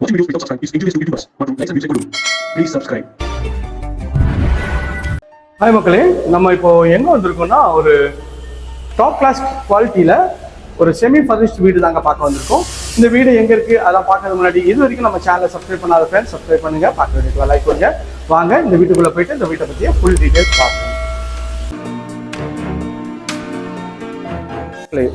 Watching videos without subscribe. Is injurious to YouTubers மற்றும் likes and views கொடுக்கும் please subscribe hi மக்களே. நம்ம இப்போ எங்க வந்திருக்கோம்னா ஒரு டாப் கிளாஸ் குவாலிட்டியில ஒரு செமி ஃபர்னிஷ்ட் வீடு தாங்க பார்க்க வந்திருக்கோம். இந்த வீடு எங்க இருக்கு? அதெல்லாம் பார்க்கறதுக்கு முன்னாடி இது வரைக்கும் நம்ம சேனலை சப்ஸ்கிரைப் பண்ணாத ஃப்ரெண்ட்ஸ் சப்ஸ்கிரைப் பண்ணுங்க. பார்க்க வேண்டிய லைக் பண்ணுங்க வாங்க இந்த வீட்டுக்குள்ள போயிட்டு இந்த வீட்டை பத்தியே ஃபுல் டீடைல்ஸ் பார்ப்போம்.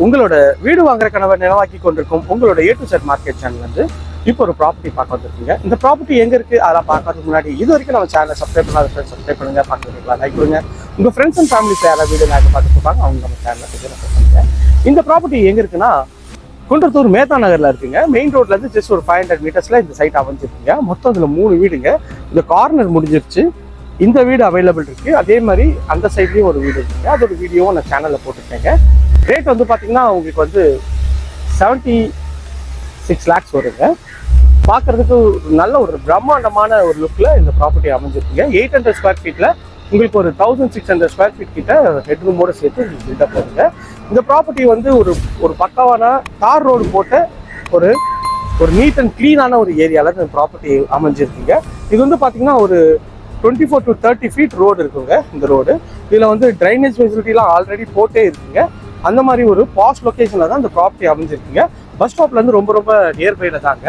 உங்களோட வீடு வாங்குற கனவை நிலவாக்கி கொண்டிருக்கும் உங்களோட A to Z market channel வந்து இப்போ ஒரு ப்ராப்பர்ட்டி பார்க்க வந்திருக்கீங்க. இந்த ப்ராப்பர்ட்டி எங்க இருக்குது அதெல்லாம் பார்க்கறதுக்கு முன்னாடி இது வரைக்கும் நம்ம சேனலை சப்ஸ்கிரைப் பண்ணாத ஃப்ரெண்ட்ஸ் சப்ஸ்கிரைப் பண்ணுங்க. பார்க்குறீங்களா லைக் கொடுங்க. உங்கள் ஃப்ரெண்ட்ஸ் அண்ட் ஃபேமிலிஸ் யாராவது வீடியோ நாங்கள் பார்த்துருப்பாங்க அவங்க நம்ம சேனலை பண்ணுங்க இந்த ப்ராப்பர்ட்டி எங்கே இருக்குன்னா குன்றத்தூர் மேத்தா நகரில் இருக்குங்க. மெயின் ரோட்லேருந்து ஜஸ்ட் ஒரு ஃபைவ் ஹண்ட்ரட் மீட்டர்ஸில் இந்த சைட் அமைஞ்சிருக்குங்க. மொத்தம் இதில் மூணு வீடுங்க. இந்த கார்னர் முடிஞ்சிருச்சு. இந்த வீடு அவைலபிள் இருக்குது அதே மாதிரி அந்த சைட்லேயும் ஒரு வீடு இருக்குங்க. அதோட வீடியோவும் நான் சேனலில் போட்டுருக்கேங்க. ரேட் வந்து பார்த்திங்கன்னா உங்களுக்கு வந்து செவன்ட்டி சிக்ஸ் லேக்ஸ் வருங்க. பார்க்கறதுக்கு ஒரு நல்ல ஒரு பிரம்மாண்டமான ஒரு லுக்கில் இந்த ப்ராப்பர்ட்டி அமைஞ்சிருக்குங்க. எயிட் ஹண்ட்ரட் ஸ்கொயர் ஃபீட்டில் உங்களுக்கு ஒரு thousand six hundred square feet கிட்ட ஹெட்ரூமோட சேர்த்து பில்டப் வருங்க இந்த ப்ராப்பர்ட்டி வந்து ஒரு ஒரு பக்காவான தார் ரோடு போட்ட ஒரு ஒரு நீட் அண்ட் க்ளீனான ஒரு ஏரியாவில் இந்த ப்ராப்பர்ட்டி அமைஞ்சிருக்குங்க. இது வந்து பார்த்தீங்கன்னா ஒரு twenty four to thirty feet road இருக்குங்க இந்த ரோடு இதில் வந்து ட்ரைனேஜ் ஃபெசிலிட்டிலாம் ஆல்ரெடி போட்டே இருக்குங்க. அந்த மாதிரி ஒரு பாஸ் லொக்கேஷனில் தான் இந்த ப்ராப்பர்ட்டி அமைஞ்சிருக்குங்க. பஸ் ஸ்டாப்லேருந்து ரொம்ப ரொம்ப நியர்பையில் தாங்க.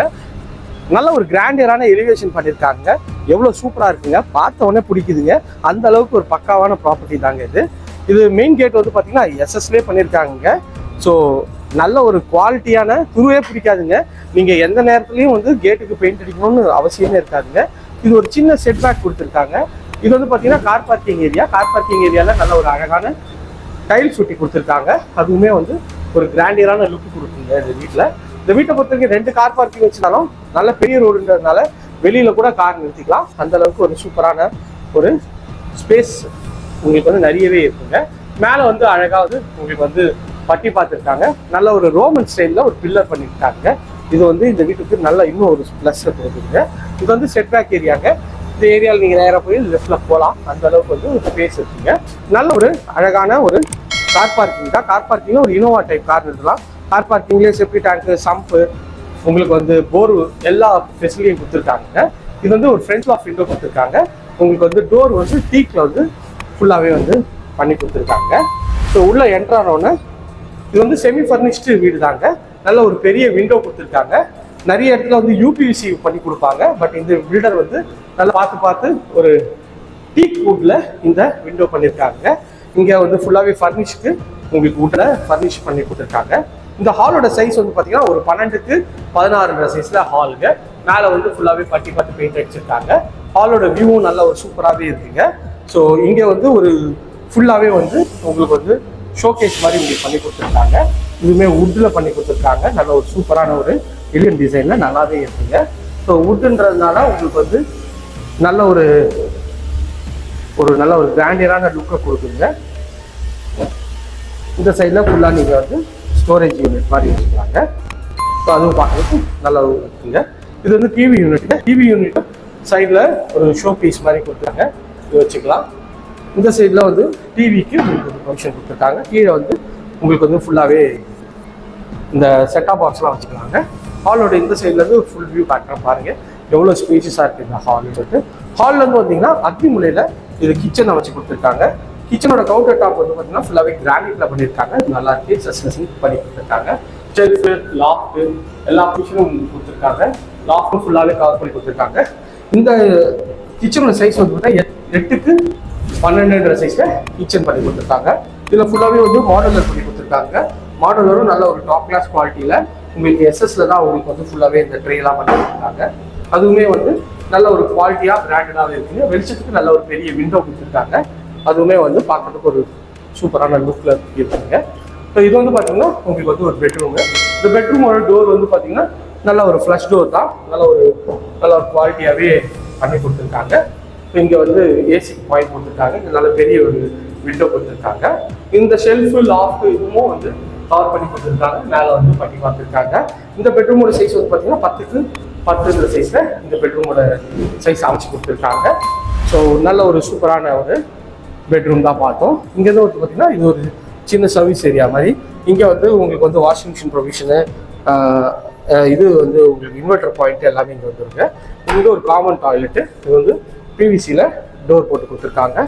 நல்ல ஒரு கிராண்டியரான எலிவேஷன் பண்ணியிருக்காங்க எவ்வளோ சூப்பராக இருக்குங்க. பார்த்த உடனே பிடிக்குதுங்க. அந்த அளவுக்கு ஒரு பக்காவான ப்ராப்பர்ட்டி தாங்க இது. இது மெயின் கேட் வந்து பார்த்தீங்கன்னா எஸ்எஸ்லேயே பண்ணியிருக்காங்க ஸோ நல்ல ஒரு குவாலிட்டியான துருவே பிடிக்காதுங்க. நீங்கள் எந்த நேரத்துலையும் வந்து கேட்டுக்கு பெயிண்ட் அடிக்கணும்னு அவசியமே இருக்காதுங்க. இது ஒரு சின்ன செட் பேக் கொடுத்துருக்காங்க. இது வந்து பார்த்தீங்கன்னா car parking area car parking ஏரியாவில் நல்ல ஒரு அழகான டைல்ஸ் ஒட்டி கொடுத்துருக்காங்க. அதுவுமே வந்து ஒரு கிராண்டியரான லுக் கொடுக்குங்க இந்த வீட்டில் இந்த வீட்டை பொறுத்த வரைக்கும் ரெண்டு கார் பார்க்கிங் வச்சுனாலும் நல்ல பெரிய ரோடுன்றதுனால வெளியில் கூட கார் நிறுத்திக்கலாம். அந்த அளவுக்கு ஒரு சூப்பரான ஒரு ஸ்பேஸ் உங்களுக்கு வந்து நிறையவே இருக்குங்க. மேலே வந்து அழகாக வந்து உங்களுக்கு வந்து பட்டி பார்த்துருக்காங்க. நல்ல ஒரு ரோமன் ஸ்டைலில் ஒரு பில்லர் பண்ணியிருக்காங்க. இது வந்து இந்த வீட்டுக்கு நல்ல இன்னும் ஒரு ப்ளஸ் கொடுக்குதுங்க இது வந்து செட் பேக் ஏரியாங்க இந்த ஏரியாவில் நீங்கள் நேராக போய் லெஃப்டில் போகலாம் அந்த அளவுக்கு வந்து ஒரு ஸ்பேஸ் இருக்குங்க நல்ல ஒரு அழகான ஒரு கார் பார்க்கிங் தான். கார் பார்க்கிங்ல ஒரு இனோவா டைப் கார் இருக்கலாம் கார் பார்க்கிங்லேயே செப்டி டேங்க்கு சம்ப்பு உங்களுக்கு வந்து போர் எல்லா ஃபெசிலிட்டியும் கொடுத்துருக்காங்க. இது வந்து ஒரு ஃப்ரண்ட் ஆஃப் விண்டோ கொடுத்துருக்காங்க. உங்களுக்கு வந்து டோர் வந்து டீக்கில் வந்து ஃபுல்லாகவே வந்து பண்ணி கொடுத்துருக்காங்க. ஸோ உள்ள என்ட்ரானோன்னு இது வந்து செமி ஃபர்னிஷ்டு வீடு தாங்க. நல்ல ஒரு பெரிய விண்டோ கொடுத்துருக்காங்க. நிறைய இடத்துல வந்து யூபிவிசி பண்ணி கொடுப்பாங்க. பட் இந்த பில்டர் வந்து நல்லா பார்த்து பார்த்து ஒரு டீக் வுட்ல இந்த விண்டோ பண்ணியிருக்காங்க இங்கே வந்து ஃபுல்லாகவே ஃபர்னிஷ்க்கு உங்களுக்கு வுட்டில் ஃபர்னிஷ் பண்ணி கொடுத்துருக்காங்க. இந்த ஹாலோட சைஸ் வந்து பார்த்தீங்கன்னா ஒரு பன்னெண்டுக்கு பதினாறுன்ற சைஸில் ஹாலுங்க மேலே வந்து ஃபுல்லாகவே பட்டி பட்டு பெயிண்ட் அடிச்சிருக்காங்க. ஹாலோட வியூவும் நல்லா ஒரு சூப்பராகவே இருக்குங்க. ஸோ இங்கே வந்து ஒரு ஃபுல்லாகவே வந்து உங்களுக்கு வந்து ஷோகேஸ் மாதிரி உங்களுக்கு பண்ணி கொடுத்துருக்காங்க. இதுவுமே வுட்டில் பண்ணி கொடுத்துருக்காங்க. நல்ல ஒரு சூப்பரான ஒரு எலியன் டிசைனில் நல்லாவே இருக்குங்க. ஸோ வுட்டுன்றதுனால உங்களுக்கு வந்து நல்ல ஒரு ஒரு நல்ல ஒரு கிராண்டியரான லுக்கை கொடுக்குங்க இந்த சைடில் ஃபுல்லாக நீங்கள் வந்து ஸ்டோரேஜ் யூனிட் மாதிரி வச்சுக்கிறாங்க ஸோ அதுவும் பார்க்குறதுக்கு நல்லா இருக்குங்க. இது வந்து டிவி யூனிட்டு டிவி யூனிட் சைடில் ஒரு ஷோ பீஸ் மாதிரி கொடுத்துருக்காங்க இது வச்சுக்கலாம். இந்த சைடில் வந்து டிவிக்கு உங்களுக்கு ஃபங்க்ஷன் கொடுத்துருக்காங்க. கீழே வந்து உங்களுக்கு வந்து ஃபுல்லாகவே இந்த செட்டாப் பாக்ஸ்லாம் வச்சுக்கலாங்க. ஹாலோட இந்த சைட்லேருந்து ஃபுல் வியூ காட்டுறேன் பாருங்கள் எவ்வளோ ஸ்பேஷியஸாக இருக்குது இந்த ஹால்னு சொல்லிட்டு. ஹால்லேருந்து வந்தீங்கன்னா அக்னி இது கிச்சனை வச்சு கொடுத்துருக்காங்க. கிச்சனோட கவுண்டர் டாப் வந்து பார்த்தீங்கன்னா ஃபுல்லாகவே கிரானைட்ல பண்ணியிருக்காங்க. நல்லா இருக்கு. சஸ் சிங்க் பண்ணி கொடுத்துருக்காங்க. செல்ஃபு லாஃப்ட் எல்லா ஆப்ஷனும் கொடுத்துருக்காங்க. லாஃப்டும் ஃபுல்லாகவே கவர் பண்ணி கொடுத்துருக்காங்க. இந்த கிச்சனோட சைஸ் வந்து பார்த்தீங்கன்னா எட்- எட்டுக்கு பன்னெண்டுன்ற சைஸில் கிச்சன் பண்ணி கொடுத்துருக்காங்க. இதில் ஃபுல்லாகவே வந்து மாடலர் பண்ணி கொடுத்துருக்காங்க. மாடலரும் நல்ல ஒரு டாப் கிளாஸ் குவாலிட்டியில் உங்களுக்கு எஸ்எஸ்ல தான் உங்களுக்கு வந்து ஃபுல்லாகவே இந்த ட்ரேலாம் பண்ணி கொடுத்துருக்காங்க. அதுவுமே வந்து நல்ல ஒரு குவாலிட்டியா பிராண்டடாகவே இருக்குங்க. வெளிச்சத்துக்கு நல்ல ஒரு பெரிய விண்டோ கொடுத்துருக்காங்க. அதுவுமே வந்து பார்க்கறதுக்கு ஒரு சூப்பரான லுக்ல இருக்குங்க. ஸோ இது வந்து பார்த்தீங்கன்னா உங்களுக்கு வந்து ஒரு பெட்ரூம் இந்த பெட்ரூமோட டோர் வந்து பார்த்தீங்கன்னா நல்ல ஒரு ஃப்ளஷ் டோர் தான். நல்ல ஒரு நல்ல ஒரு குவாலிட்டியாகவே பண்ணி கொடுத்துருக்காங்க. இங்கே வந்து ஏசி பாயிண்ட் கொடுத்துருக்காங்க. நல்ல பெரிய ஒரு விண்டோ கொடுத்துருக்காங்க. இந்த ஷெல்ஃபு லாஃப்ட் இதுவும் வந்து கவர் பண்ணி கொடுத்துருக்காங்க. மேலே வந்து பண்ணி பார்த்துருக்காங்க இந்த பெட்ரூமோட சைஸ் வந்து பார்த்தீங்கன்னா பத்துக்கு பத்து சைஸில் இந்த பெட்ரூமோட சைஸ் அமைச்சு கொடுத்துருக்காங்க. ஸோ நல்ல ஒரு சூப்பரான ஒரு பெட்ரூம் தான் பார்த்தோம். இங்கேருந்து வந்து பார்த்தீங்கன்னா இது ஒரு சின்ன சர்வீஸ் ஏரியா மாதிரி. இங்கே வந்து உங்களுக்கு வந்து வாஷிங் மிஷின் ப்ரொவிஷனு இது வந்து உங்களுக்கு இன்வெர்டர் பாயிண்ட் எல்லாமே இங்கே வந்துருங்க. இங்கே ஒரு காமன் டாய்லெட்டு இது வந்து பிவிசியில் டோர் போட்டு கொடுத்துருக்காங்க.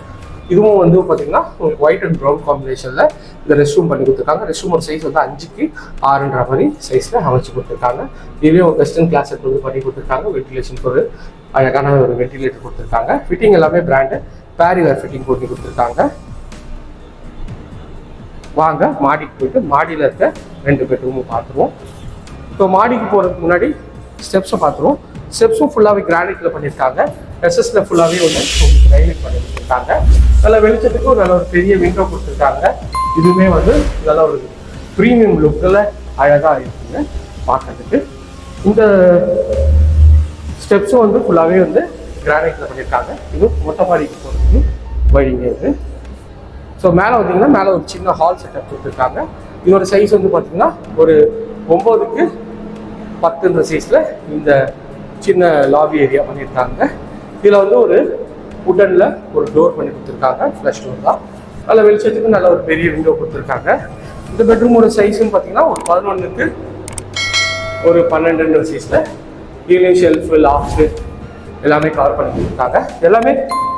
இதுவும் வந்து பார்த்தீங்கன்னா உங்களுக்கு ஒயிட் அண்ட் ப்ரௌன் காம்பினேஷனில் இந்த ரெஸ்ட் ரூம் பண்ணி கொடுத்துருக்காங்க. ரெஸ்ட் ரூமோட சைஸ் வந்து அஞ்சுக்கு ஆறுன்ற மாதிரி சைஸில் அமைச்சு கொடுத்துருக்காங்க. இதுலேயும் ஒரு வெஸ்டர்ன் கிளாஸ் வந்து பண்ணி கொடுத்துருக்காங்க. வென்டிலேஷனுக்கு ஒரு அழகான ஒரு வென்டிலேட்டர் கொடுத்துருக்காங்க. ஃபிட்டிங் எல்லாமே பிராண்டு பேரிவேர் ஃபிட்டிங் போட்டு கொடுத்துருக்காங்க. வாங்க மாடிக்கு போயிட்டு மாடியில் இருக்க ரெண்டு பெட்ரூமும் பார்த்துருவோம். இப்போ மாடிக்கு போகிறதுக்கு முன்னாடி ஸ்டெப்ஸை பார்த்துருவோம். ஸ்டெப்ஸும் ஃபுல்லாகவே கிரானைட்டில் பண்ணியிருக்காங்க. எஸ்எஸ்ல ஃபுல்லாகவே வந்து உங்களுக்கு ரைலிங் பண்ணி கொடுத்துருக்காங்க நல்ல வெளிச்சத்துக்கு ஒரு நல்ல ஒரு பெரிய விண்டோ கொடுத்துருக்காங்க. இதுவுமே வந்து நல்ல ஒரு ப்ரீமியம் லுக்கில் அழகாக இருக்குங்க பார்க்கறதுக்கு. இந்த ஸ்டெப்ஸும் வந்து ஃபுல்லாகவே வந்து கிரானைட்டில் பண்ணியிருக்காங்க. இது மொட்டை மாடிக்கு போகிறதுக்கு வழிங்க இது. ஸோ மேலே வந்தீங்கன்னா மேலே ஒரு சின்ன ஹால் செட்டப் கொடுத்துருக்காங்க. இதோட சைஸ் வந்து பார்த்தீங்கன்னா ஒரு ஒம்போதுக்கு பத்துன்ற சைஸில் இந்த சின்ன லாபி ஏரியா பண்ணியிருக்காங்க. இதில் வந்து ஒரு உடனில் ஒரு டோர் பண்ணி கொடுத்துருக்காங்க. ஃப்ளஷ் டோர் தான். நல்ல வெளிச்சத்துக்கு நல்ல ஒரு பெரிய விண்டோ கொடுத்துருக்காங்க. இந்த பெட்ரூமோட சைஸும் பார்த்தீங்கன்னா ஒரு பதினொன்றுக்கு ஒரு பன்னெண்டுன்ற சைஸில் கீழே ஷெல்ஃபு லாஃப்ட்டு எல்லாமே கவர் பண்ணி கொடுத்துருக்காங்க. எல்லாமே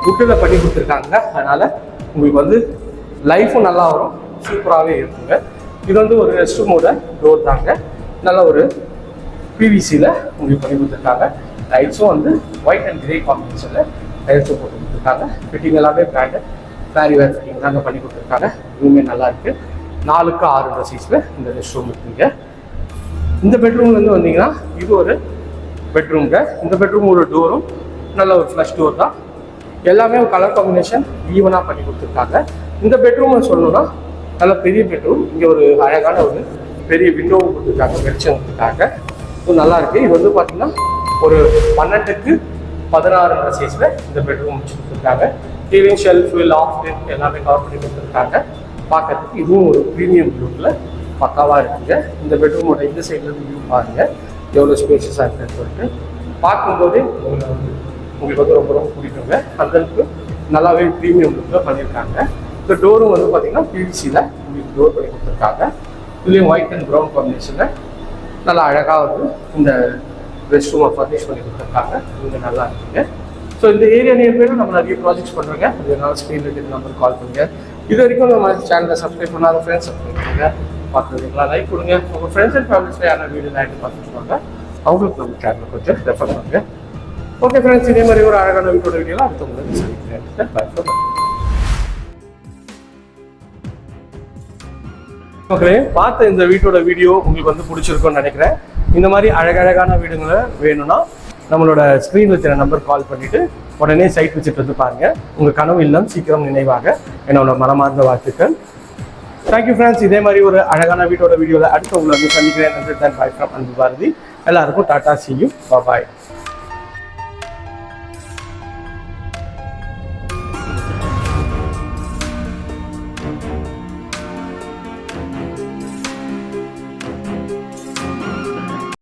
உட்டில் பண்ணி கொடுத்துருக்காங்க. அதனால் உங்களுக்கு வந்து லைஃப்பும் நல்லா வரும். சூப்பராகவே இருக்குங்க. இது வந்து ஒரு ரெஸ்ட் ரூமோட டோர் தாங்க. நல்ல ஒரு பிவிசியில் உங்களுக்கு பண்ணி கொடுத்துருக்காங்க. லைட்ஸும் வந்து ஒயிட் அண்ட் கிரே காம்பினேஷனில் லைட்ஸும் போட்டு கொடுத்துருக்காங்க. ஃபிட்டிங் எல்லாமே பிராண்டு வேர் ஃபிட்டிங் தாங்க பண்ணி கொடுத்துருக்காங்க. ரூமே நல்லா இருக்கு. நாலுக்கு ஆறு சைஸில் இந்த ரெஸ்ட் ரூம் இருக்குங்க. இந்த பெட்ரூம்லேருந்து வந்தீங்கன்னா இது ஒரு பெட்ரூம்ங்க இந்த பெட்ரூம் ஒரு டோரும் நல்ல ஒரு ஃப்ளஷ் டோர் தான். எல்லாமே கலர் காம்பினேஷன் ஈவனாக பண்ணி கொடுத்துருக்காங்க. இந்த பெட்ரூமை சொல்லணும்னா நல்ல பெரிய பெட்ரூம் இங்கே ஒரு அழகான ஒரு பெரிய விண்டோவும் கொடுத்துருக்காங்க. வெளிச்சம் கொடுத்துருக்காங்க. ஸோ நல்லா இருக்கு இது வந்து பார்த்தீங்கன்னா ஒரு பன்னெண்டுக்கு பதினாறுன்ற சைஸில் இந்த பெட்ரூம் வச்சு கொடுத்துருக்காங்க டிவிங் ஷெல்ஃப் லாஃப்ட் எல்லாமே கவர் பண்ணி கொடுத்துருக்காங்க. பார்க்கறதுக்கு இதுவும் ஒரு ப்ரீமியம் லுக்கில் பக்காவாக இருக்குங்க. இந்த பெட்ரூமோட இந்த சைட்லேருந்து இருந்து வியூ பாருங்க. எவ்வளோ ஸ்பேஷஸாக இருக்குன்னு சொல்லிட்டு. பார்க்கும்போதே உங்களுக்கு வந்து உங்களுக்கு வந்து ரொம்ப ரொம்ப பிடிக்குங்க. அந்த அளவுக்கு நல்லாவே ப்ரீமியம் லுக்கில் பண்ணியிருக்காங்க இந்த டோரும் வந்து பார்த்தீங்கன்னா பிவிசியில் உங்களுக்கு டோர் பண்ணி கொடுத்துருக்காங்க. இதுலேயும் ஒயிட் அண்ட் ப்ரௌன் காம்பினேஷனில் நல்லா அழகாக வந்து இந்த ரெஸ்ட் ரூமை ஃபர்னிஷ் பண்ணி கொடுத்துருக்காங்க. இது நல்லா இருக்குங்க. ஸோ இந்த ஏரியா நேர் பேரும் நம்ம நிறைய ப்ராஜெக்ட்ஸ் பண்ணுறோங்க என்னால் ஸ்க்ரீன் இருக்கிற நம்பர் கால் பண்ணுங்க. இது வரைக்கும் நம்ம சேனலை சப்ஸ்கிரைப் பண்ணாத ஃப்ரெண்ட்ஸ் சப்ஸ்கிரைப் பண்ணுங்க. பார்த்துருக்கீங்களா லைக் கொடுங்க. உங்கள் ஃப்ரெண்ட்ஸ் அண்ட் ஃபேமிலிஸில் யாரும் வீடியோ லைக் பார்த்துட்டு அவங்களுக்கு நம்ம சேனலை கொஞ்சம் ரெஃபர் பண்ணுங்க. ஓகே ஃப்ரெண்ட்ஸ் இதே மாதிரி ஒரு அழகான வீட்டோட வீடியோலாம் அடுத்த உங்களுக்கு சந்திக்கிறேன். மக்களே பார்த்த இந்த வீட்டோட வீடியோ உங்களுக்கு வந்து பிடிச்சிருக்கும்னு நினைக்கிறேன். இந்த மாதிரி அழகழகான வீடுங்களை வேணும்னா நம்மளோட ஸ்க்ரீனில் இருக்கிற நம்பர் கால் பண்ணிட்டு உடனே சைட் விசிட் வந்து பாருங்க. உங்கள் கனவு இல்லம் சீக்கிரம் நினைவாக என்னோட மனமார்ந்த வாழ்த்துக்கள். தேங்க்யூ ஃப்ரெண்ட்ஸ் இதே மாதிரி ஒரு அழகான வீட்டோட வீடியோவில் அடுத்த உங்களை வந்து சந்திக்கிறேன். நன்றி தான் பாய் ஃப்ரம் அன்பு பாரதி. எல்லாருக்கும் டாட்டா சியூ பாய்